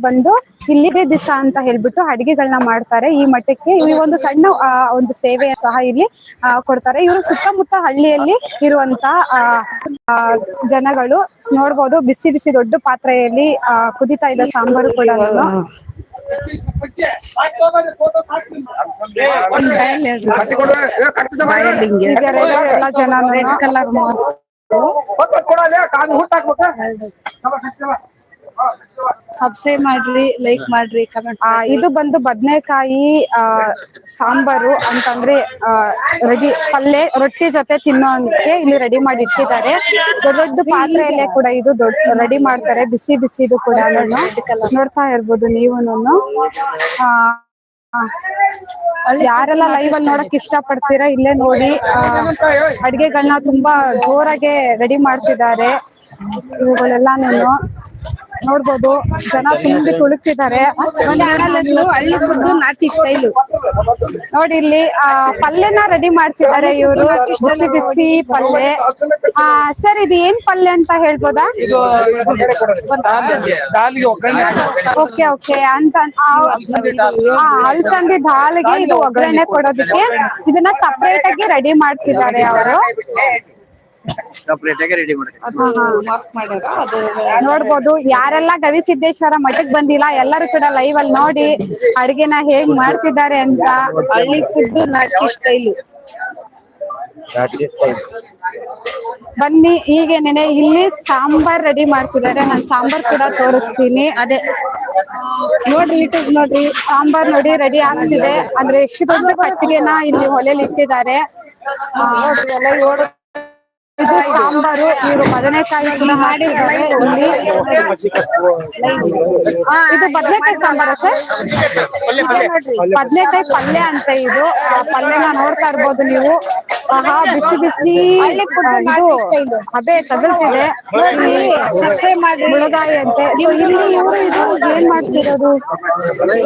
ಬಂದು ಇಲ್ಲಿಗೆ ದಿಸ ಅಂತ ಹೇಳ್ಬಿಟ್ಟು ಅಡಿಗೆಗಳನ್ನ ಮಾಡ್ತಾರೆ ಈ ಮಠಕ್ಕೆ ಈ ಒಂದು ಸಣ್ಣ ಒಂದು ಸೇವೆ ಸಹ ಇಲ್ಲಿ ಕೊಡ್ತಾರೆ ಇವರು ಸುತ್ತಮುತ್ತ ಹಳ್ಳಿಯಲ್ಲಿ ಇರುವಂತ ಜನಗಳು ನೋಡ್ಬೋದು ಬಿಸಿ ಬಿಸಿ ದೊಡ್ಡ ಪಾತ್ರೆಯಲ್ಲಿ ಆ, ಕುದಿತಾ ಇದ್ದ ಸಾಂಬಾರು ಕೂಡ ಎಲ್ಲ ಜನ ಕಲರ್ ಸಬ್ಸ್ಕ್ರೈಬ್ ಮಾಡ್ರಿ ಲೈಕ್ ಮಾಡ್ರಿ ಕಮೆಂಟ್ ಆ, ಇದು ಬಂದು ಬದನೆಕಾಯಿ ಆ ಸಾಂಬಾರು ಅಂತಂದ್ರೆ ರೆಡಿ ಪಲ್ಯ ರೊಟ್ಟಿ ಜೊತೆ ತಿನ್ನೋಕೆ ಇಲ್ಲಿ ರೆಡಿ ಮಾಡಿ ಇಟ್ಟಿದ್ದಾರೆ. ದೊಡ್ಡ ದೊಡ್ಡ ಪಾತ್ರೆಯಲ್ಲೇ ಕೂಡ ಇದು ದೊಡ್ಡ ರೆಡಿ ಮಾಡ್ತಾರೆ. ಬಿಸಿ ಬಿಸಿ ಇದು ಕೂಡ ನೋಡ್ತಾ ಇರ್ಬೋದು ನೀವು ಆ ಯಾರೆಲ್ಲ ಲೈವ್ ಅಲ್ಲಿ ನೋಡಕ್ ಇಷ್ಟ ಪಡ್ತೀರಾ ಇಲ್ಲೇ ನೋಡಿ. ಆ, ಅಡ್ಗೆಗಳನ್ನ ತುಂಬಾ ಜೋರಾಗೆ ರೆಡಿ ಮಾಡ್ತಿದ್ದಾರೆ. ಇವುಗಳೆಲ್ಲಾನು ನೋಡ್ಬೋದು. ಜನ ತುಂಬಿ ತುಳುಕ್ತಿದ್ದಾರೆ ಹಳ್ಳಿ ಫುಡ್ ನಾಟಿ ಸ್ಟೈಲು ನೋಡಿ ಇಲ್ಲಿ ಆ ಪಲ್ಯನ ರೆಡಿ ಮಾಡ್ತಿದ್ದಾರೆ ಇವರು. ಬಿಸಿ ಬಿಸಿ ಪಲ್ಯ. ಆ ಸರ್ ಇದು ಏನ್ ಪಲ್ಯ ಅಂತ ಹೇಳ್ಬೋದಾ? Okay okay. ಅಂತ ಅಲ್ಸಂದಿ ದಾಲ್ಗೆ ಇದು ಒಗ್ಗರಣೆ ಕೊಡೋದಕ್ಕೆ ಇದನ್ನ ಸಪ್ರೇಟ್ ಆಗಿ ರೆಡಿ ಮಾಡ್ತಿದ್ದಾರೆ ಅವರು. ನೋಡ್ಬೋದು. ಯಾರೆಲ್ಲ ಗವಿಸಿದ್ದೇಶ್ವರ ಮಠಕ್ ಬಂದಿಲ್ಲ ಎಲ್ಲರೂ ಕೂಡ ಲೈವ್ ಅಲ್ಲಿ ನೋಡಿ ಅಡ್ಗೆನ ಹೇಗ್ ಮಾಡ್ತಿದ್ದಾರೆ ಅಂತ ಹಳ್ಳಿ ಫುಡ್ ನಾಟಿ ಸ್ಟೈಲು ಬನ್ನಿ ಹೀಗೇನೆ ಇಲ್ಲಿ ಸಾಂಬಾರ್ ರೆಡಿ ಮಾಡ್ತಿದ್ದಾರೆ. ನಾನು ಸಾಂಬಾರ್ ಕೂಡ ತೋರಿಸ್ತೀನಿ. ಅದೇ. ನೋಡ್ರಿ ಯೂಟ್ಯೂಬ್ ನೋಡ್ರಿ. ಸಾಂಬಾರ್ ನೋಡಿ ರೆಡಿ ಆಗ್ತಿದೆ. ಅಂದ್ರೆ ಎಷ್ಟು ದೊಡ್ಡ ಕಟ್ಟಿಗೆನ ಇಲ್ಲಿ ಒಲೆಯಲ್ಲಿ ಇಟ್ಟಿದ್ದಾರೆ. ಇದು ಸಾಂಬಾರು ಇವರು ಬದನೆಕಾಯಿ ಕೂಡ ಮಾಡಿದ್ದಾರೆ ಇಲ್ಲಿ ಇದು ಬದನೆಕಾಯಿ ಸಾಂಬಾರ ಸರ್? ಬದನೆಕಾಯಿ ಪಲ್ಯ ಅಂತ ಇದು. ಪಲ್ಯನ ನೋಡ್ತಾ ಇರ್ಬೋದು ನೀವು. ಆಹಾ ಬಿಸಿ ಬಿಸಿ ಇದು ಅದೇ ತಗಲ್ತಿದೆ ಇಲ್ಲಿ ಸಬ್ಸೆ ಮಾಡಿ ಮುಳಗಾಯಿ ಅಂತೆ. ನೀವು ಇಲ್ಲಿ ಇವರು ಇದು ಏನ್ ಮಾಡ್ತಿರೋದು?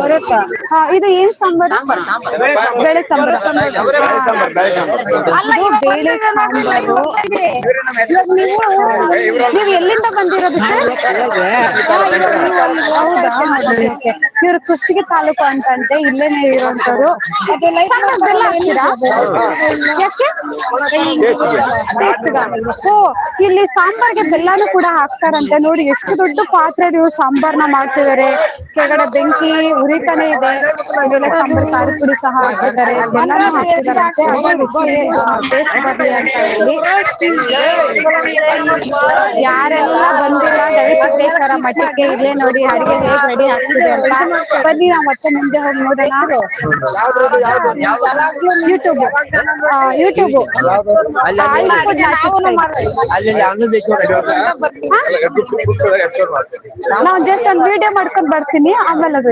ಬರುತ್ತಾ ಹಾ ಇದು ಏನ್ ಸಾಂಬಾರು? ಬೇಳೆ ಸಾಂಬಾರು. ಅಲ್ಲ ಇದು ಬೇಳೆ ಸಾಂಬಾರು. ನೀವು ನೀವು ಎಲ್ಲಿಂದ ಬಂದಿರೋದು ಸರ್? ಹೌದಾ? ಇವರು ಕುಷ್ಟಗಿ ತಾಲೂಕು ಅಂತಂತೆ ಇಲ್ಲೇನೆ ಇರುವಂತವ್ರು ಲೈಫ್? ಓ ಇಲ್ಲಿ ಸಾಂಬಾರ್ಗೆ ಬೆಲ್ಲಾನು ಕೂಡ ಹಾಕ್ತಾರಂತೆ. ನೋಡಿ ಎಷ್ಟು ದೊಡ್ಡ ಪಾತ್ರೆ ಇವ್ರು ಸಾಂಬಾರ್ನ ಮಾಡ್ತಿದ್ದಾರೆ. ಕೆಳಗಡೆ ಬೆಂಕಿ ಉರಿತಾನೆ ಇದೆ. ಸಾಂಬಾರ್ ಖಾರ ಪುಡಿ ಸಹ ಹಾಕಿದ್ದಾರೆ ಬೆಲ್ಲಾನು ಹಾಕ್ತಿದಾರಂತೆ ಅದೇ ಟೇಸ್ಟ್ ಬರ್ಲಿ ಅಂತ ಹೇಳಿ. ಯಾರೆಲ್ಲ ಬಂದಿಲ್ಲ ಗವಿಸಿದ್ದೇಶ್ವರ ಮಠಕ್ಕೆ ಇದೆ ನೋಡಿ ಅಡಿಗೆ ಹೇಗ್ ರೆಡಿ ಆಗ್ತಿದೆ ಅಂತ. ಬನ್ನಿ ನಾವು ಮತ್ತೆ ಮುಂದೆ ಹೋಗಿ ನೋಡೋಣ. ಯೂಟ್ಯೂಬ್ ಯೂಟ್ಯೂಬ್ ಅಲ್ಲಿ ಅನ್ನದ ನಾವು ಜಸ್ಟ್ ಒಂದು ವಿಡಿಯೋ ಮಾಡ್ಕೊಂಡ್ ಬರ್ತೀನಿ ಆಮೇಲೆ ಅದು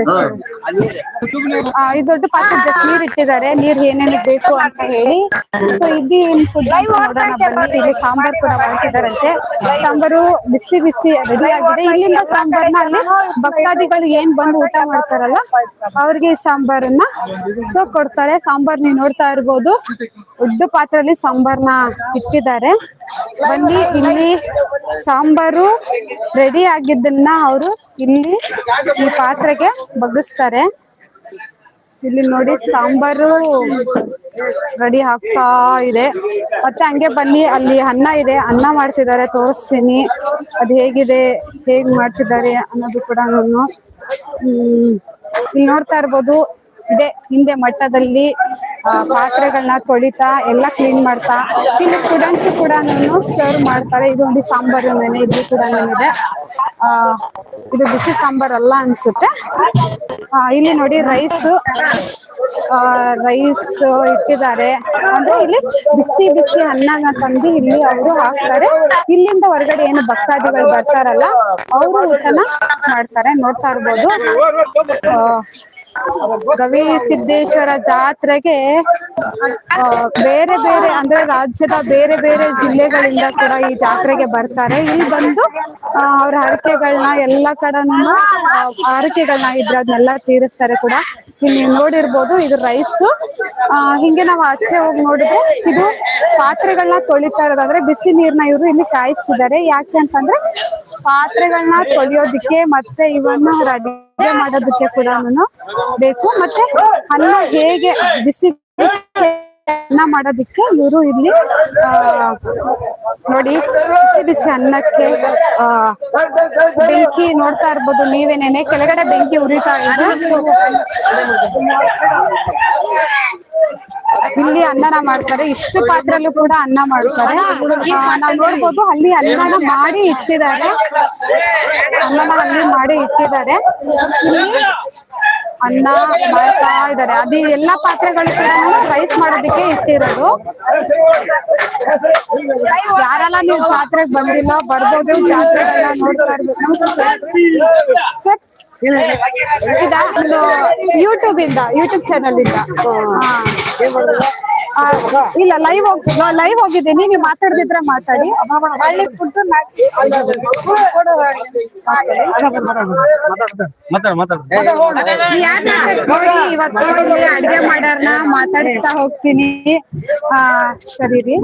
ಇದು ದೊಡ್ಡ ಪಾತ್ರೆ ಜಸ್ಟ್ ನೀರ್ ಇಟ್ಟಿದ್ದಾರೆ. ನೀರ್ ಏನೇನು ಬೇಕು ಅಂತ ಹೇಳಿ. ಸೊ ಇದು ಏನ್ ಫುಡ್ ಇಲ್ಲಿ ಸಾಂಬಾರ್ ಕೂಡ ಮಾಡ್ತಿದಾರಂತೆ ಸಾಂಬಾರು ಬಿಸಿ ಬಿಸಿ ರೆಡಿ ಆಗಿದೆ. ಇಲ್ಲಿಂದ ಸಾಂಬಾರ್ನ ಅಲ್ಲಿ ಭಕ್ತಾದಿಗಳು ಏನ್ ಬಂದು ಊಟ ಮಾಡ್ತಾರಲ್ಲ, ಅವ್ರಿಗೆ ಸಾಂಬಾರನ್ನ. ಸೊ ಕೊಡ್ತಾರೆ. ಸಾಂಬಾರ್ ನೀವು ನೋಡ್ತಾ ಇರ್ಬೋದು. ಉದ್ದ ಪಾತ್ರೆಯಲ್ಲಿ ಸಾಂಬಾರ್ನ ಇಟ್ಟಿದ್ದಾರೆ. ಬನ್ನಿ, ಇಲ್ಲಿ ಸಾಂಬಾರು ರೆಡಿ ಆಗಿದ್ದನ್ನ ಅವರು ಇಲ್ಲಿ ಈ ಪಾತ್ರೆಗೆ ಬಗ್ಗಿಸ್ತಾರೆ. ಇಲ್ಲಿ ನೋಡಿ, ಸಾಂಬಾರು ರೆಡಿ ಆಗ್ತಾ ಇದೆ. ಮತ್ತೆ ಹಂಗೆ ಬನ್ನಿ, ಅಲ್ಲಿ ಅನ್ನ ಇದೆ. ಅನ್ನ ಮಾಡ್ತಿದ್ದಾರೆ. ತೋರಿಸ್ತೀನಿ. ಅದು ಹೇಗಿದೆ, ಹೇಗ್ ಮಾಡ್ತಿದ್ದಾರೆ ಅನ್ನೋದು ಕೂಡ ನಾನು ಇಲ್ಲಿ ನೋಡ್ತಾ ಇರ್ಬೋದು. ಇದೆ. ಹಿಂದೆ ಮಟ್ಟದಲ್ಲಿ ಪಾತ್ರೆಗಳನ್ನ ತೊಳಿತಾ, ಎಲ್ಲ ಕ್ಲೀನ್ ಮಾಡ್ತಾ. ಇಲ್ಲಿ ಸ್ಟೂಡೆಂಟ್ಸ್ ಕೂಡ ಸರ್ವ್ ಮಾಡ್ತಾರೆ. ಇದು ಒಂದು ಸಾಂಬಾರು ನೆನೆ ಇದು ಕೂಡ ಇದೆ ಆ, ಇದು ಬಿಸಿ ಸಾಂಬಾರ್ ಅಲ್ಲ ಅನ್ಸುತ್ತೆ. ಇಲ್ಲಿ ನೋಡಿ ರೈಸ್ ರೈಸ್ ಇಟ್ಟಿದ್ದಾರೆ. ಅಂದ್ರೆ ಇಲ್ಲಿ ಬಿಸಿ ಬಿಸಿ ಅನ್ನನ ತಂದು ಇಲ್ಲಿ ಅವರು ಹಾಕ್ತಾರೆ. ಇಲ್ಲಿಂದ ಹೊರಗಡೆ ಏನು ಭಕ್ತಾದಿಗಳು ಬರ್ತಾರಲ್ಲ, ಅವರು ಊಟನ ಮಾಡ್ತಾರೆ. ನೋಡ್ತಾ ಇರ್ಬೋದು. ಗವಿ ಸಿದ್ದೇಶ್ವರ ಜಾತ್ರೆಗೆ ಬೇರೆ ಬೇರೆ ಅಂದ್ರೆ ರಾಜ್ಯದ ಬೇರೆ ಬೇರೆ ಜಿಲ್ಲೆಗಳಿಂದ ಕೂಡ ಈ ಜಾತ್ರೆಗೆ ಬರ್ತಾರೆ. ಇಲ್ಲಿ ಬಂದು ಅವ್ರ ಹರಕೆಗಳನ್ನ ಎಲ್ಲ ಕಡೆನೂ ಹರಕೆಗಳನ್ನ ಇದ್ರೆ ಅದನ್ನೆಲ್ಲ ತೀರಿಸ್ತಾರೆ ಕೂಡ. ಇಲ್ಲಿ ನೋಡಿರ್ಬೋದು ಇದು ರೈಸ್. ಹಿಂಗೆ ನಾವು ಆಚೆ ಹೋಗಿ ನೋಡಿದ್ರೆ ಇದು ಪಾತ್ರೆಗಳನ್ನ ತೊಳಿತಾ ಇರೋದಾದ್ರೆ ಬಿಸಿ ನೀರ್ನ ಇವರು ಇಲ್ಲಿ ಕಾಯಿಸ್ತಿದ್ದಾರೆ. ಯಾಕೆ ಅಂತಂದ್ರೆ ಪಾತ್ರೆಗಳನ್ನ ತೊಳೆಯೋದಿಕ್ಕೆ ಮತ್ತೆ ಇವನ್ನ ರೆಡಿ ಮಾಡೋದಕ್ಕೆ ಕೂಡ ಬೇಕು. ಮತ್ತೆ ಅನ್ನ ಹೇಗೆ ಬಿಸಿ ಅನ್ನ ಮಾಡೋದಿಕ್ಕೆ ಇವರು ಇಲ್ಲಿ ನೋಡಿ, ಬಿಸಿ ಬಿಸಿ ಅನ್ನಕ್ಕೆ ಬೆಂಕಿ ನೋಡ್ತಾ ಇರ್ಬೋದು ನೀವೇನೇನೆ. ಕೆಳಗಡೆ ಬೆಂಕಿ ಉರಿತಾ ಇದೆ. ಇಲ್ಲಿ ಅನ್ನನ ಮಾಡ್ತಾರೆ. ಇಷ್ಟು ಪಾತ್ರೆಲ್ಲೂ ಕೂಡ ಅನ್ನ ಮಾಡ್ತಾರೆ. ನಾವು ನೋಡ್ಬೋದು ಅಲ್ಲಿ ಅನ್ನನ ಮಾಡಿ ಇಟ್ಟಿದ್ದಾರೆ. ಅನ್ನನ ಅಲ್ಲಿ ಮಾಡಿ ಇಟ್ಟಿದ್ದಾರೆ. ಇಲ್ಲಿ ಅನ್ನ ಮಾಡ್ತಾ ಇದ್ದಾರೆ. ಅದು ಎಲ್ಲಾ ಪಾತ್ರೆಗಳು ಕೂಡ ರೈಸ್ ಮಾಡೋದಕ್ಕೆ ಇಟ್ಟಿರೋದು. ಯಾರೆಲ್ಲ ನೀವು ಜಾತ್ರೆಗೆ ಬಂದಿಲ್ಲ ಬರ್ಬೋದು ಜಾತ್ರೆಗಳನ್ನ ನೋಡ್ತಾ ಇರ್ಬೇಕು. ಸರ್ ಇದಾ ಯೂಟ್ಯೂಬ್ ಇಂದ ಯೂಟ್ಯೂಬ್ ಚಾನಲ್ ಇಂದ. ಹಾ. ಇಲ್ಲ ಲೈವ್ ಲೈವ್ ಹೋಗಿದ್ದೀನಿ. ನೀವು ಮಾತಾಡ್ದಿದ್ರೆ ಮಾತಾಡಿ. ಹಳ್ಳಿ ಫುಡ್ ಇವತ್ತು ಇಲ್ಲಿ ಅಡಿಗೆ ಮಾಡಾರ್ನ ಮಾತಾಡ್ತಾ ಹೋಗ್ತೀನಿ ಆ ಸರಿ ರೀ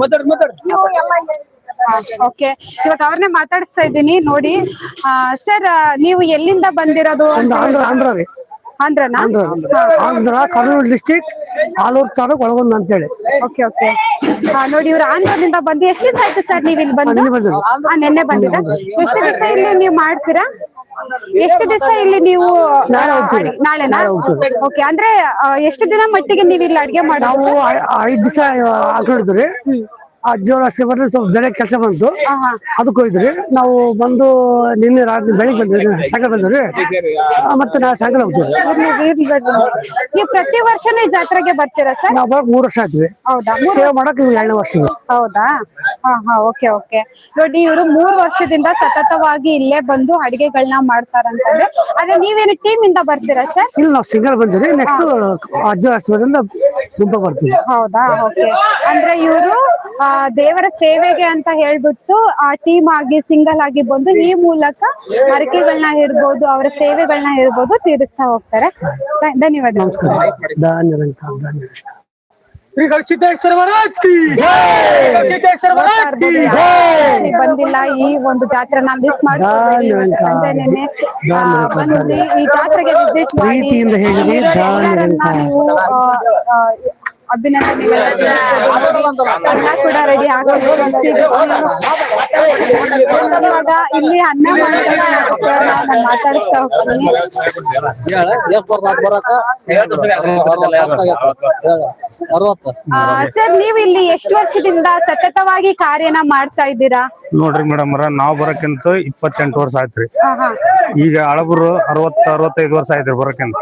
ಓಕೆ ಇವಾಗ ಅವ್ರನ್ನೇ ಮಾತಾಡಿಸ್ತಾ ಇದ್ದೀನಿ. ನೋಡಿ ಸರ್ ನೀವು ಎಲ್ಲಿಂದ ಬಂದಿರೋದು? ಆಂಧ್ರ. ಆಂಧ್ರನಾ ಕರ್ನೂಲ್ ಡಿಸ್ಟಿಕ್ ಆಲೂರು ತಾಲೂಕ್ ಒಳಗೊಂದು ಅಂತೇಳಿ. Okay okay. ನೋಡಿ ಇವ್ರು ಆಂಧ್ರದಿಂದ ಬಂದು ಎಷ್ಟು ದಿವಸ ಆಯ್ತು ಸರ್ ನೀವು ಇಲ್ಲಿ ಬಂದು ನಿನ್ನೆ ಬಂದಿದ್ದು. ಹಾ ನಿನ್ನೆ ಬಂದಿರ? ಎಷ್ಟು ದಿವಸ ಇಲ್ಲಿ ನೀವು ಮಾಡ್ತೀರಾ? ಎಷ್ಟು ದಿವಸ ಇಲ್ಲಿ ನೀವು ನಾಳೆ. ನಾಳೆನಾ. ಓಕೆ ಅಂದ್ರೆ ಎಷ್ಟು ದಿನ ಮಟ್ಟಿಗೆ ನೀವು ಇಲ್ಲಿ ಅಡಿಗೆ ನಾವು ಐದು ದಿವಸ ಹಾಕೊಂಡಿದ್ರಿ ಹದಿನೇಳು ಅಷ್ಟೇ ಬಂದ್ರೆ ಸ್ವಲ್ಪ ಬೆಳೆ ಕೆಲಸ ಬಂತು. ಅದಕ್ಕೆ ಹೋಗಿದ್ರಿ ನಾವು ಬಂದು ನಿನ್ನೆ ರಾತ್ರಿ ಬೆಳಿಗ್ಗೆ ಬಂದ್ರಿ ಸಾಯಂಕಾಲ ಬಂದ್ರಿ ಮತ್ತೆ ನಾ ಸಾಯಂಕಾಲ ಹೋಗ್ತೀವಿ. ನೀವು ಪ್ರತಿ ವರ್ಷನೇ ಜಾತ್ರೆಗೆ ಬರ್ತೀರಾ ಸರ್? ನಾವು ಬರೋಕ್ ಮೂರು ವರ್ಷ ಆಯ್ತು ಹೌದಾ? ಸೇವೆ ಮಾಡಕ್ ಇವು ಎರಡನೇ ವರ್ಷ. ಹೌದಾ? ಹಾ ಹಾ ಓಕೆ ಓಕೆ. ನೋಡಿ ಇವರು ಮೂರ್ ವರ್ಷದಿಂದ ಸತತವಾಗಿ ಇಲ್ಲೇ ಬಂದು ಅಡಿಗೆಗಳನ್ನ ಮಾಡ್ತಾರಂತಂದ್ರೆ ಆದ್ರೆ ನೀವೇನು ಟೀಮ್ ಇಂದ ಬರ್ತೀರಾ ಸರ್? ಇಲ್ಲ ನಾವು ಸಿಂಗಲ್ ಬಂದಿರಿ ನೆಕ್ಸ್ಟ್ ಅಜ್ಜ ಗುಂಪ ಬರ್ತೀವಿ. ಹೌದಾ? ಓಕೆ. ಅಂದ್ರೆ ಇವರು ದೇವರ ಸೇವೆಗೆ ಅಂತ ಹೇಳ್ಬಿಟ್ಟು ಆ ಟೀಮ್ ಆಗಿ ಸಿಂಗಲ್ ಆಗಿ ಬಂದು ಈ ಮೂಲಕ ಹರಕೆಗಳನ್ನ ಇರ್ಬೋದು ಅವರ ಸೇವೆಗಳನ್ನ ಇರ್ಬೋದು ತೀರಿಸ್ತಾ ಹೋಗ್ತಾರೆ. ಧನ್ಯವಾದ. ಬಂದಿಲ್ಲ ಈ ಒಂದು ಜಾತ್ರೆನ ಮಿಸ್ ಮಾಡ್ತೀನಿ ಬಂದು ಈ ಜಾತ್ರೆಗೆ ವಿಸಿಟ್ ಮಾಡಿ ಅನ್ನ ಕೂಡ ರೆಡಿ. ಇವಾಗ ಇಲ್ಲಿ ಅನ್ನ ಮಾಡ್ತಾರೆ ಸರ್ ನಾನು ಮಾತಾಡಿಸ್ತಾ ಹೋಗ್ತೀನಿ ಸರ್ ನೀವು ಇಲ್ಲಿ ಎಷ್ಟು ವರ್ಷದಿಂದ ಸತತವಾಗಿ ಕಾರ್ಯನ ಮಾಡ್ತಾ ಇದ್ದೀರಾ? ನೋಡ್ರಿ ಮೇಡಮ್ ನಾವ್ ಬರಕ್ಕಿಂತ ಇಪ್ಪತ್ತೆಂಟು ವರ್ಷ ಆಯ್ತ್ರಿ. ಈಗ ಹಳಬರು ಅರವತ್ತ ಅರವತ್ತೈದು ವರ್ಷ ಆಯ್ತ್ರಿ ಬರಕ್ಕಿಂತ.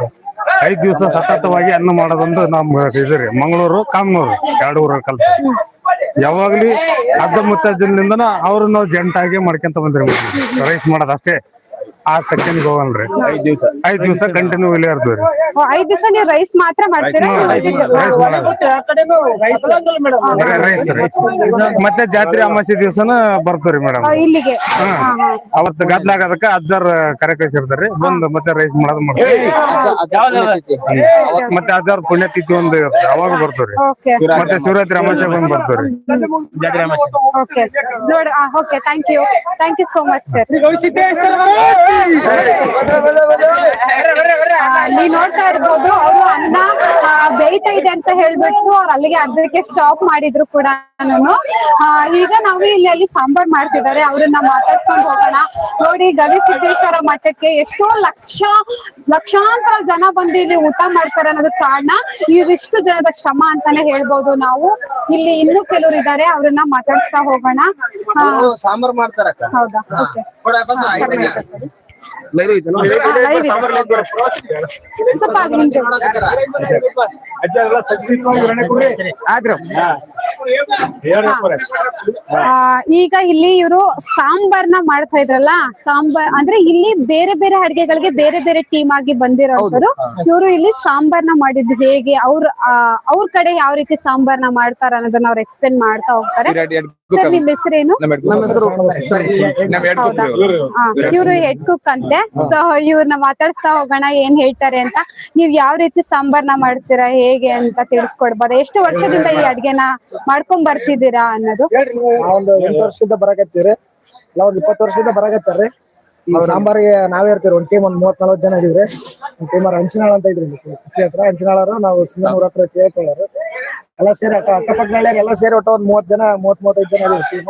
ಐದ್ ದಿವಸ ಸತತವಾಗಿ ಅನ್ನ ಮಾಡೋದಂದ್ರೆ ನಮ್ ಇದ್ರಿ ಮಂಗಳೂರು, ಕಾಮನೂರು, ಎರಡು ಊರ ಕಲ್ತ. ಯಾವಾಗ್ಲಿ ಅಜ್ಜ ಮುತ್ತಜ್ಜನಿಂದನ ಅವ್ರನ್ನ ಜಂಟಾಗಿ ಮಾಡ್ಕೊಂತ ಬಂದ್ರಿ ರೈಸ್ ಮಾಡೋದ್ ಅಷ್ಟೇ ಆ ಸೆಕೆಂಡ್ ಹೋಗಲ್ರಿ ಐದ್ ದಿವಸ. ಐದ್ ದಿವಸ ಕಂಟಿನ್ಯೂ ಇಲ್ಲೇ ಇರ್ತೀವ್ರಿ ಓ, ಐದ್ ದಿವಸ ನೀವು ರೈಸ್ ಮಾತ್ರ ಮಾಡ್ತೀರಾ? ರೈಸ್ ಮತ್ತೆ ಜಾತ್ರೆ ಅಮಾಸೆ ದಿವಸನ ಬರ್ತೀರಿ ಮೇಡಮ್. ಇಲ್ಲಿಗೆ. ಹಾ. ಹಾ ಅವತ್ತು ಗದ್ಲಾಗದಕ್ಕ ಅಜ್ಜಾರ್ ಕರೆ ಕಳ್ಸಿರ್ತಾರ್ರಿ ಬಂದು ಮತ್ತೆ ರೈಸ್ ಮಾಡೋದು ಮಾಡ್ತೀವಿ ಮತ್ತೆ ಅಜ್ಜಾರ್ ಪುಣ್ಯತಿಥಿ ಒಂದು ಇರುತ್ತೆ. ಅವಾಗ ಬರ್ತೀವ್ರಿ ಓಕೆ ಮತ್ತೆ ಶಿವರಾತ್ರಿ ಅಮಾಸೆ ಬಂದು ಬರ್ತೀವ್ರಿ ಓಕೆ ನೋಡಿ okay thank you thank you so much sir ನೀ ನೋಡ್ತಾ ಇರ್ಬೋದು. ಅವರು ಅನ್ನ ಬೇಯ್ತಾ ಇದೆ ಅಂತ ಹೇಳ್ಬಿಟ್ಟು ಅವ್ರು ಅಲ್ಲಿಗೆ ಅದಕ್ಕೆ ಸ್ಟಾಪ್ ಮಾಡಿದ್ರು ಕೂಡ ಈಗ ನಾವು ಇಲ್ಲಿ ಅಲ್ಲಿ ಸಾಂಬಾರ್ ಮಾಡ್ತಿದ್ದಾರೆ. ಅವ್ರನ್ನ ಮಾತಾಡ್ಸ್ಕೊಂಡು ಹೋಗೋಣ. ನೋಡಿ ಗವಿ ಸಿದ್ದೇಶ್ವರ ಮಠಕ್ಕೆ ಎಷ್ಟೋ ಲಕ್ಷ ಲಕ್ಷಾಂತರ ಜನ ಬಂದು ಇಲ್ಲಿ ಊಟ ಮಾಡ್ತಾರೆ ಅನ್ನೋದಕ್ಕೆ ಕಾರಣ ಇವಿಷ್ಟು ಜನದ ಶ್ರಮ ಅಂತಾನೆ ಹೇಳ್ಬೋದು ನಾವು. ಇಲ್ಲಿ ಇನ್ನೂ ಕೆಲವರು ಇದ್ದಾರೆ. ಅವ್ರನ್ನ ಮಾತಾಡ್ಸ್ತಾ ಹೋಗೋಣ. ಸಾಂಬಾರ್ ಹೌದಾ? ಓಕೆ ಆ, ಈಗ ಇಲ್ಲಿ ಇವರು ಸಾಂಬಾರ್ನ ಮಾಡ್ತಾ ಇದ್ರಲ್ಲ ಸಾಂಬಾರ್ ಅಂದ್ರೆ ಇಲ್ಲಿ ಬೇರೆ ಬೇರೆ ಅಡಿಗೆಗಳಿಗೆ ಬೇರೆ ಬೇರೆ ಟೀಮ್ ಆಗಿ ಬಂದಿರೋರು ಇವರು ಇಲ್ಲಿ ಸಾಂಬಾರ್ನ ಮಾಡಿದ್ದು ಹೇಗೆ ಅವ್ರ ಆ, ಅವ್ರ ಕಡೆ ಯಾವ ರೀತಿ ಸಾಂಬಾರ್ನ ಮಾಡ್ತಾರ ಅನ್ನೋದನ್ನ ಅವ್ರು ಎಕ್ಸ್ಪ್ಲೇನ್ ಮಾಡ್ತಾ ಹೋಗ್ತಾರೆ. ಸರ್ ನಿಮ್ ಹೆಸರೇನು? ನಮ್ಮ ಹೆಸರು ಹೌದಾ? ಇವರು ಹೆಡ್ ಕುಕ್ ಅಂತೆ. ಸೊ ಇವ್ರನ್ನ ಮಾತಾಡ್ತಾ ಹೋಗೋಣ ಏನ್ ಹೇಳ್ತಾರೆ ಅಂತ. ನೀವ್ ಯಾವ ರೀತಿ ಸಾಂಬಾರ್ನ ಮಾಡ್ತೀರಾ ಹೇಗೆ ಅಂತ ತಿಳಿಸ್ಕೊಡ್ಬೋದಾ. ಎಷ್ಟು ವರ್ಷದಿಂದ ಈ ಅಡ್ಗೆನ ಮಾಡ್ಕೊಂಡ್ ಬರ್ತಿದ್ದೀರಾ ಅನ್ನೋದು ಒಂದು ಎಂಟು ವರ್ಷದಿಂದ ಬರಕತ್ತೀರಿ ನಾವ್ ಒಂದ್ ಇಪ್ಪತ್ತು ವರ್ಷದಿಂದ ಬರಕತ್ತಾರ್ರಿ ಈ ಸಾಂಬಾರಿಗೆ ನಾವೇ ಇರ್ತೀವಿ ಒಂದ್ ಟೀಮ್ ಒಂದ್ ಮೂವತ್ ನಲ್ವತ್ ಜನ ಇದೀವ್ರಿ. ಟೀಮ್ ಅವ್ರ ಹಂಚಿನಾಳ ಅಂತ ಇದ್ರಿ ಹತ್ರ ಹಂಚಿನಾಳರು ನಾವು ಸಿಂಗನೂರ್ ಹತ್ರ ಕೇಳ್ಕೊಳ್ಳೋರು ಎಲ್ಲ ಸೇರಿ ಅಕ್ಕ ಅಕ್ಕಪಕ್ಕ ಎಲ್ಲ ಸೇರಿ ಒಟ್ಟು ಒಂದ್ ಮೂವತ್ ಜನ ಮೂವತ್ ಮೂವತ್ತೈದು ಜನ ಇದೀವಿ ಟೀಮ್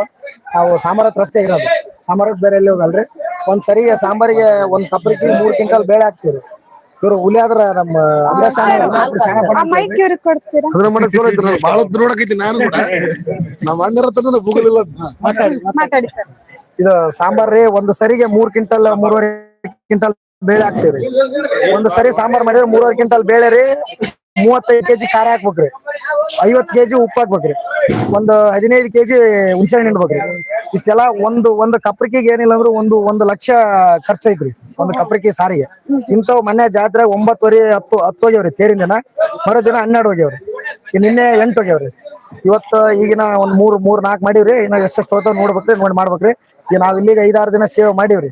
ನಾವು ಸಾಂಬಾರ್ ಹತ್ರ ಅಷ್ಟೇ ಇರೋದು. ಸಾಂಬಾರ ಬೇರೆ ಎಲ್ಲಿ ಹೋಗಲ್ರಿ? ಒಂದ್ ಸರಿಗೆ ಸಾಂಬಾರಿಗೆ ಒಂದ್ ಕಪ್ರಿಗೆ ಮೂರ್ ಕ್ವಿಂಟಲ್ ಬೇಳೆ ಹಾಕ್ತೀವಿ ಇವ್ರು ಹುಲಿ ಆದ್ರ ನಮ್ಮ ಮೈಕ್ ಇವ್ರಿಗೆ ಕೊಡ್ತೀರಾ? ಅದ್ರ ಚಲೋ ನಾನು ಭಾಳ ನೋಡಕೈತಿ ನಾನು ಕೂಡ. ನಮ್ಮ ಅಣ್ಣರ ಹತ್ರ ಬುಗಲಿಲ್ಲ ಮಾತಾಡಿ ಸರ್. ಇದು ಸಾಂಬಾರ್ ರೀ ಒಂದ್ ಸರಿಗೆ ಮೂರ್ ಕ್ವಿಂಟಲ್ ಮೂರುವರೆ ಕ್ವಿಂಟಲ್ ಬೇಳೆ ಹಾಕ್ತಿವಿ ಒಂದ್ ಸರಿ ಸಾಂಬಾರ್ ಮಾಡಿದ್ರೆ ಮೂರುವರೆ ಕ್ವಿಂಟಲ್ ಬೇಳೆ ರೀ ಮೂವತ್ತೈದು ಕೆಜಿ ಖಾರ ಹಾಕ್ಬೇಕ್ರಿ. ಐವತ್ ಕೆಜಿ ಉಪ್ಪು ಹಾಕ್ಬೇಕ್ರಿ ಒಂದು ಹದಿನೈದು ಕೆಜಿ ಹುಣಸೆಹಣ್ಣು ಇಡ್ಬೇಕ್ರಿ ಇಷ್ಟೆಲ್ಲ ಒಂದು ಒಂದು ಕಪ್ರಿಕಿಗೆ ಏನಿಲ್ಲ ಅಂದ್ರೆ ಒಂದು ಒಂದು ಲಕ್ಷ ಖರ್ಚೈತ್ರಿ ಒಂದು ಕಪ್ರಿಕಿ ಸಾರಿಗೆ. ಇಂಥವ್ ಮೊನ್ನೆ ಜಾತ್ರೆ ಒಂಬತ್ತುವರೆ ಹತ್ತು ಹತ್ತು ಹೋಗ್ಯಾವ್ರಿ ತೇರಿನ ದಿನ ಮರು ದಿನ ಹನ್ನೆರಡು ಹೋಗ್ಯಾವ್ರಿ. ನಿನ್ನೆ ಎಂಟು ಹೋಗ್ಯಾವ್ರಿ. ಇವತ್ತು ಈಗಿನ ಒಂದ್ ಮೂರ್ ಮೂರ್ ನಾಲ್ಕು ಮಾಡಿವ್ರಿ. ಇನ್ನ ಎಷ್ಟೆಷ್ಟು ಹೋಗ್ತಾವ ನೋಡ್ಬೇಕ್ರಿ ನೋಡಿ ಮಾಡ್ಬೇಕ್ರಿ. ಈಗ ನಾವ್ ಇಲ್ಲಿಗೆ ಐದಾರು ದಿನ ಸೇವೆ ಮಾಡೀವ್ರಿ.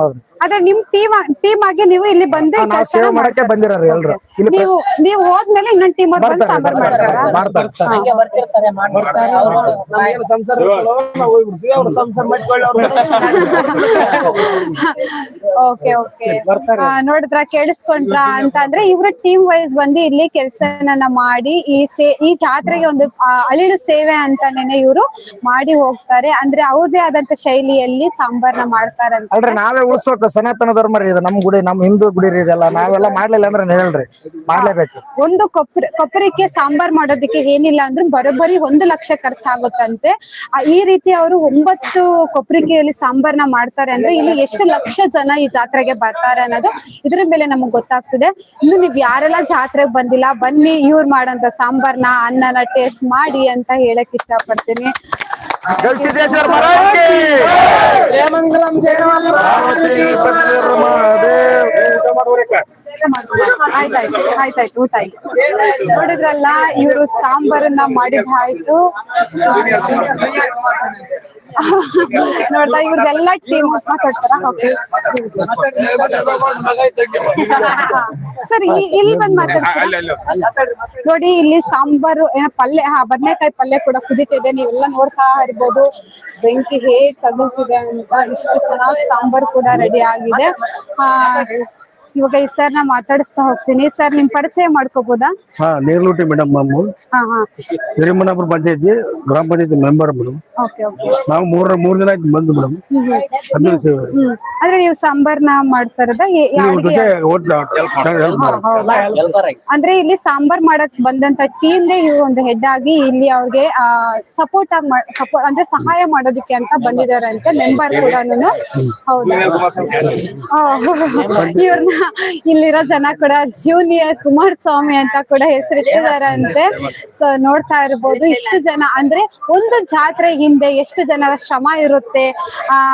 ಹೌದು ಅದೇ ನಿಮ್ ಟೀಮ್ ಟೀಮ್ ಆಗಿ ನೀವು ಇಲ್ಲಿ ಬಂದು ನಾವ್ ಕೆಲ್ಸನ ಮಾಡಕ್ಕೆ? ಬಂದಿರಾರಿ ಎಲ್ರು. ಇಲ್ಲಿ ನೀವು ನೀವು ಹೋದ್ಮೇಲೆ ಇನ್ನೊಂದ್ ಟೀಮ್ ಅವ್ರು ಬಂದು ಸಾಂಬಾರ್ ಮಾಡ್ತಾರ? ಮಾಡ್ತಾರೆ. Okay okay. ನೋಡಿದ್ರ ಕೇಳಿಸ್ಕೊಂಡ್ರ ಅಂತ ಅಂದ್ರೆ ಇವ್ರ ಟೀಮ್ ವೈಸ್ ಬಂದು ಇಲ್ಲಿ ಕೆಲ್ಸನ ಮಾಡಿ ಈ ಸೇ ಈ ಜಾತ್ರೆಗೆ ಒಂದು ಅಳಿಲು ಸೇವೆ ಅಂತಾನೆ ಇವರು ಮಾಡಿ ಹೋಗ್ತಾರೆ. ಅಂದ್ರೆ ಅವ್ರದೇ ಆದಂತ ಶೈಲಿಯಲ್ಲಿ ಸಾಂಬಾರ್ನ ಮಾಡ್ತಾರಂತ. ಅಲ್ರಿ ನಾವೇ ಉಳ್ಸೋಕ ಸನಾತನ ಧರ್ಮ ರೀ ಇದು ನಮ್ ಗುಡಿ ನಮ್ ಹಿಂದೂ ಗುಡಿ ರೀ ಇದೆಲ್ಲ. ನಾವೆಲ್ಲ ಮಾಡ್ಲಿಲ್ಲ ಅಂದ್ರೆ ಹೇಳ್ರಿ ಮಾಡ್ಲೇಬೇಕು. ಒಂದು ಕೊಬ್ಬರಿ ಕೊಬ್ಬರಿಗೆ ಸಾಂಬಾರ್ ಮಾಡೋದಕ್ಕೆ ಏನಿಲ್ಲ ಅಂದ್ರೆ ಬರೋಬ್ಬರಿ ಒಂದು ಲಕ್ಷ ಖರ್ಚಾಗುತ್ತಂತೆ. ಆ, ಈ ರೀತಿ ಅವರು ಒಂಬತ್ತು ಕೊಬ್ಬರಿಕೆಯಲ್ಲಿ ಸಾಂಬಾರ್ನ ಮಾಡ್ತಾರೆ ಅಂದ್ರೆ ಇಲ್ಲಿ ಎಷ್ಟು ಲಕ್ಷ ಜನ ಈ ಜಾತ್ರೆಗೆ ಬರ್ತಾರೆ ಅನ್ನೋದು ಇದ್ರ ಮೇಲೆ ನಮಗ್ ಗೊತ್ತಾಗ್ತದೆ. ಇನ್ನು ನೀವ್ ಯಾರೆಲ್ಲ ಜಾತ್ರೆಗೆ ಬಂದಿಲ್ಲ ಬನ್ನಿ ಇವ್ರು ಮಾಡಂತ ಸಾಂಬಾರ್ನ ಅನ್ನನ ಟೇಸ್ಟ್ ಮಾಡಿ ಅಂತ ಹೇಳಕ್ ಇಷ್ಟಪಡ್ತೀನಿ. ಸಿದ್ದೇಶ್ವರ ಮಹಾರಾಜ್ ಆಯ್ತಾಯ್ತು ಆಯ್ತಾಯ್ತು ಊಟ ಆಯ್ತು. ನೋಡಿದ್ರಲ್ಲ ಇವರು ಸಾಂಬಾರನ್ನ ಮಾಡಿದ್ದಾಯ್ತು. ನೋಡ್ತಾ ಇವ್ರದೆಲ್ಲ ಟೀಮ್ ಮಾತಾಡ್ತಾರ? ಓಕೆ ಸರ್ ಇಲ್ಲಿ ಬಂದ್ ಮಾತಾಡ್ತೀನಿ ನೋಡಿ ಇಲ್ಲಿ ಸಾಂಬಾರು ಏನ ಪಲ್ಯ ಹಾ ಬದನೆಕಾಯಿ ಪಲ್ಯ ಕೂಡ ಕುದಿತಿದೆ. ನೀವೆಲ್ಲ ನೋಡ್ತಾ ಇರ್ಬೋದು. ಬೆಂಕಿ ಹೇಗ್ ತಗುಲ್ತಿದೆ ಅಂತ ಇಷ್ಟು ಚೆನ್ನಾಗಿ ಸಾಂಬಾರ್ ಕೂಡ ರೆಡಿ ಆಗಿದೆ. ಆ ಇವಾಗ ಈ ಸರ್ ನಾ ಮಾತಾಡಿಸ್ತಾ ಹೋಗ್ತೀನಿ. ಸರ್ ನಿಮ್ ಪರಿಚಯ ಮಾಡ್ಕೋಬೋದಾ? ಹಾ ನೀರ್ಲೂಟಿ ಮೇಡಮ್ ನಮ್ಮ ಹಾ ಹಾ. ಹಿರಿಮನಾಪುರ ಪಂಚಾಯತಿ ಗ್ರಾಮ panchayati member madam okay okay. ನಾವು ಮೂರ ಮೂರ್ ದಿನ ಆಯ್ತು ಬಂದು ಮೇಡಮ್ ಹದಿನೈದು ಸೇವೆ. ಹ್ಮ್. ಅಂದ್ರೆ ನೀವು ಸಾಂಬಾರ್ನ ಮಾಡ್ತಾ ಇರೋದ ಯಾವ ಅಡ್ಗೆ? ಹೆಲ್ಪ್ ಹೌದಾ? ಅಂದ್ರೆ ಇಲ್ಲಿ ಸಾಂಬಾರ್ ಮಾಡಕ್ ಬಂದಂತ ಟೀಮ್ಗೆ ಇವ್ರು ಒಂದು ಹೆಡ್ ಆಗಿ ಇಲ್ಲಿ ಅವ್ರಿಗೆ ಸಪೋರ್ಟ್ ಆಗಿ ಸಪೋರ್ಟ್ ಅಂದ್ರೆ ಸಹಾಯ ಮಾಡೋದಕ್ಕೆ ಅಂತ ಬಂದಿದಾರಂತೆ ಅಂತ ಮೆಂಬರ್ ಕೂಡ ಹೌದಾ? ಇವ್ರನ್ನ ಇಲ್ಲಿರೋ ಜನ ಕೂಡ ಜೂನಿಯರ್ ಕುಮಾರಸ್ವಾಮಿ ಅಂತ ಕೂಡ ಹೆಸರಿಟ್ಟಿದಾರಂತೆ ಸೊ ನೋಡ್ತಾ ಇರ್ಬೋದು ಇಷ್ಟು ಜನ. ಅಂದ್ರೆ ಒಂದು ಜಾತ್ರೆ ಹಿಂದೆ ಎಷ್ಟು ಜನರ ಶ್ರಮ ಇರುತ್ತೆ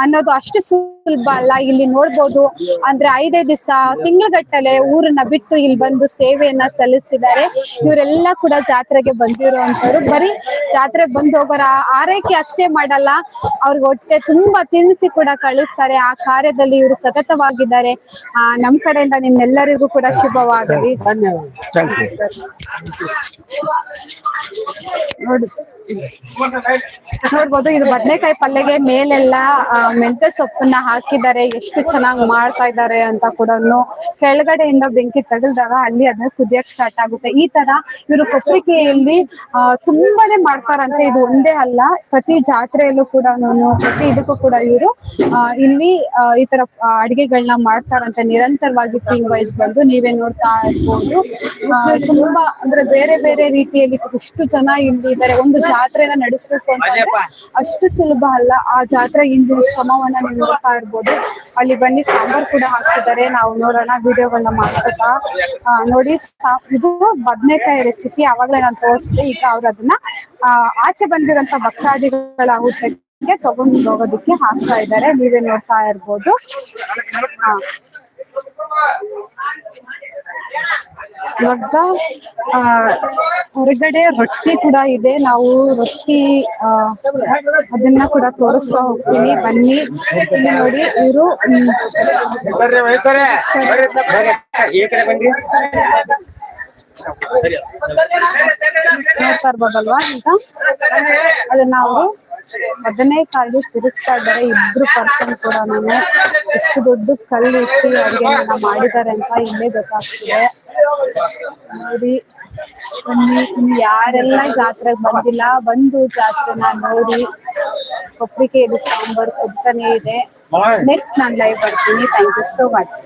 ಅನ್ನೋದು ಅಷ್ಟು ಸುಲಭ ಅಲ್ಲ. ಇಲ್ಲಿ ನೋಡ್ಬೋದು, ಅಂದ್ರೆ ಐದೇ ದಿವಸ ತಿಂಗಳಗಟ್ಟಲೆ ಊರನ್ನ ಬಿಟ್ಟು ಇಲ್ಲಿ ಬಂದು ಸೇವೆಯನ್ನ ಸಲ್ಲಿಸ್ತಿದ್ದಾರೆ. ಇವರೆಲ್ಲ ಕೂಡ ಜಾತ್ರೆಗೆ ಬಂದಿರುವಂತವ್ರು ಬರೀ ಜಾತ್ರೆ ಬಂದು ಹೋಗೋರ ಆರೈಕೆ ಅಷ್ಟೇ ಮಾಡಲ್ಲ, ಅವ್ರಿಗೆ ಹೊಟ್ಟೆ ತುಂಬಾ ತಿನ್ನಿಸಿ ಕೂಡ ಕಳಿಸ್ತಾರೆ. ಆ ಕಾರ್ಯದಲ್ಲಿ ಇವರು ಸತತವಾಗಿದ್ದಾರೆ. ಆ, ನಮ್ ಕಡೆಯಿಂದ ನಿಮ್ಮೆಲ್ಲರಿಗೂ ಕೂಡ ಶುಭವಾಗಲಿ. ಯು ನೋಡಿ. ನೋಡ್ಬೋದು ಇದು ಬದನೆಕಾಯಿ ಪಲ್ಯಗೆ ಮೇಲೆಲ್ಲ ಮೆಂತೆ ಸೊಪ್ಪನ್ನ ಹಾಕಿದ್ದಾರೆ ಎಷ್ಟು ಚೆನ್ನಾಗಿ ಮಾಡ್ತಾ ಇದ್ದಾರೆ ಅಂತ ಕೂಡ ಕೆಳಗಡೆಯಿಂದ ಬೆಂಕಿ ತಗಲ್ದಾಗ ಅಲ್ಲಿ ಅದನ್ನ ಕುದಿಯಕ್ ಸ್ಟಾರ್ಟ್ ಆಗುತ್ತೆ. ಈ ತರ ಇವರು ಪತ್ರಿಕೆಯಲ್ಲಿ ಆ, ತುಂಬಾನೇ ಮಾಡ್ತಾರಂತೆ. ಇದು ಒಂದೇ ಅಲ್ಲ ಪ್ರತಿ ಜಾತ್ರೆಯಲ್ಲೂ ಕೂಡ ಪ್ರತಿ ಇದಕ್ಕೂ ಕೂಡ ಇವರು ಇಲ್ಲಿ ಈ ತರ ಅಡಿಗೆಗಳನ್ನ ಮಾಡ್ತಾರಂತೆ. ನಿರಂತರವಾಗಿ ಟೀಮ್ ವೈಸ್ ಬಂದು ನೀವೇ ನೋಡ್ತಾ ಇರ್ಬೋದು. ತುಂಬಾ ಅಂದ್ರೆ ಬೇರೆ ಬೇರೆ ರೀತಿಯಲ್ಲಿ ಎಷ್ಟು ಜನ ಇಲ್ಲಿ ಇದ್ದಾರೆ. ಒಂದು ಜಾತ್ರೆನ ನಡೆಸ್ಬೇಕು ಅಂತ ಅಷ್ಟು ಸುಲಭ ಅಲ್ಲ. ಆ ಜಾತ್ರೆ ಹಿಂದಿನ ಶ್ರಮವನ್ನ ನೀವು ನೋಡ್ತಾ ಇರ್ಬೋದು. ಅಲ್ಲಿ ಬನ್ನಿ ಸಾಂಬಾರ್ ಕೂಡ ಹಾಕ್ತಿದ್ದಾರೆ. ನಾವು ನೋಡೋಣ ವಿಡಿಯೋಗಳನ್ನ ಮಾಡ್ಕೊತಾ. ನೋಡಿ ಇದು ಬದ್ನೆಕಾಯಿ ರೆಸಿಪಿ ಅವಾಗಲೇ ನಾನು ತೋರಿಸಿದೆ ಈಗ ಅವ್ರು ಅದನ್ನ ಆಚೆ ಬಂದಿರೋಂತ ಭಕ್ತಾದಿಗಳ ಊಟಕ್ಕೆ ತಗೊಂಡು ಹೋಗೋದಕ್ಕೆ ಹಾಕ್ತಾ ಇದ್ದಾರೆ. ನೀವೇ ನೋಡ್ತಾ ಇರ್ಬೋದು. ಇವಾಗ ಹೊರಗಡೆ ರೊಟ್ಟಿ ಕೂಡ ಇದೆ. ನಾವು ರೊಟ್ಟಿ ಅದನ್ನ ಕೂಡ ತೋರಿಸ್ತಾ ಹೋಗ್ತೀನಿ. ಬನ್ನಿ. ನೋಡಿ ಇವರು ನೋಡ್ತಾ ಇರ್ಬೋದಲ್ವಾ ಈಗ? ಅದನ್ನ ಅವರು ಅದನ್ನೇ ಕಾಲ್ಗೆ ತಿರುಗಿಸ್ತಾ ಇದ್ದಾರೆ ಇಬ್ರು ಪರ್ಸನ್ ಕೂಡ ನಾನು ಎಷ್ಟು ದೊಡ್ಡ ಕಲ್ಲು ಇಟ್ಟು ಅಡುಗೆನ ಮಾಡಿದ್ದಾರೆ ಅಂತ ಇಲ್ಲೇ ಗೊತ್ತಾಗ್ತಿದೆ. ನೋಡಿ ಯಾರೆಲ್ಲ ಜಾತ್ರೆಗೆ ಬಂದಿಲ್ಲ, ಬಂದು ಜಾತ್ರೆನ ನೋಡಿ ಕೊಬ್ಬರಿಕೆಯಲ್ಲಿ ಸಾಂಬಾರ್ ಕುಡ್ತಾನೆ ಇದೆ. ನೆಕ್ಸ್ಟ್ ನಾನು ಲೈವ್ ಬರ್ತೀನಿ. Thank you so much